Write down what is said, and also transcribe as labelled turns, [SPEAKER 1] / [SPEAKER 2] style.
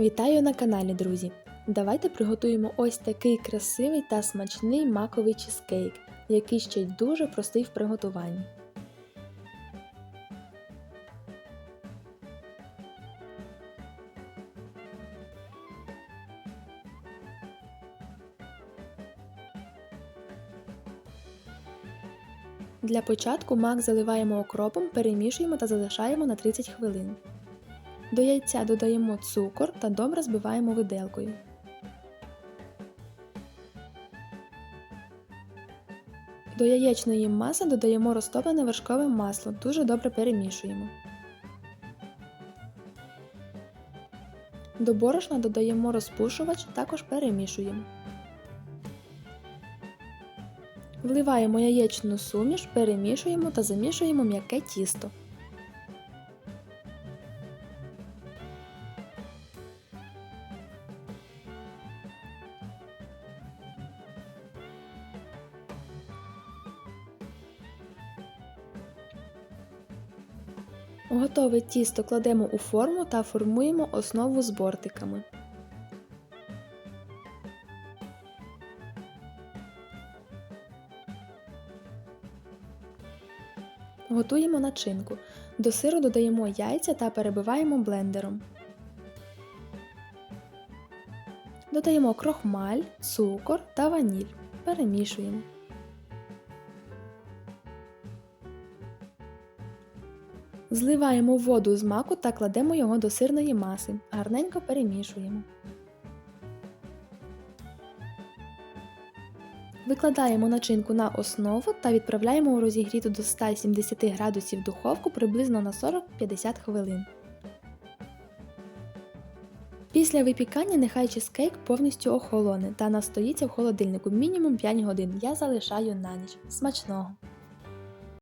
[SPEAKER 1] Вітаю на каналі, друзі! Давайте приготуємо ось такий красивий та смачний маковий чизкейк, який ще й дуже простий в приготуванні. Для початку мак заливаємо окропом, перемішуємо та залишаємо на 30 хвилин. До яйця додаємо цукор та добре збиваємо виделкою. До яєчної маси додаємо розтоплене вершкове масло, дуже добре перемішуємо. До борошна додаємо розпушувач, також перемішуємо. Вливаємо яєчну суміш, перемішуємо та замішуємо м'яке тісто. Готове тісто кладемо у форму та формуємо основу з бортиками. Готуємо начинку. До сиру додаємо яйця та перебиваємо блендером. Додаємо крохмаль, цукор та ваніль. Перемішуємо. Зливаємо воду з маку та кладемо його до сирної маси. Гарненько перемішуємо. Викладаємо начинку на основу та відправляємо у розігріту до 170 градусів духовку приблизно на 40-50 хвилин. Після випікання нехай чизкейк повністю охолоне та настоїться в холодильнику мінімум 5 годин. Я залишаю на ніч. Смачного!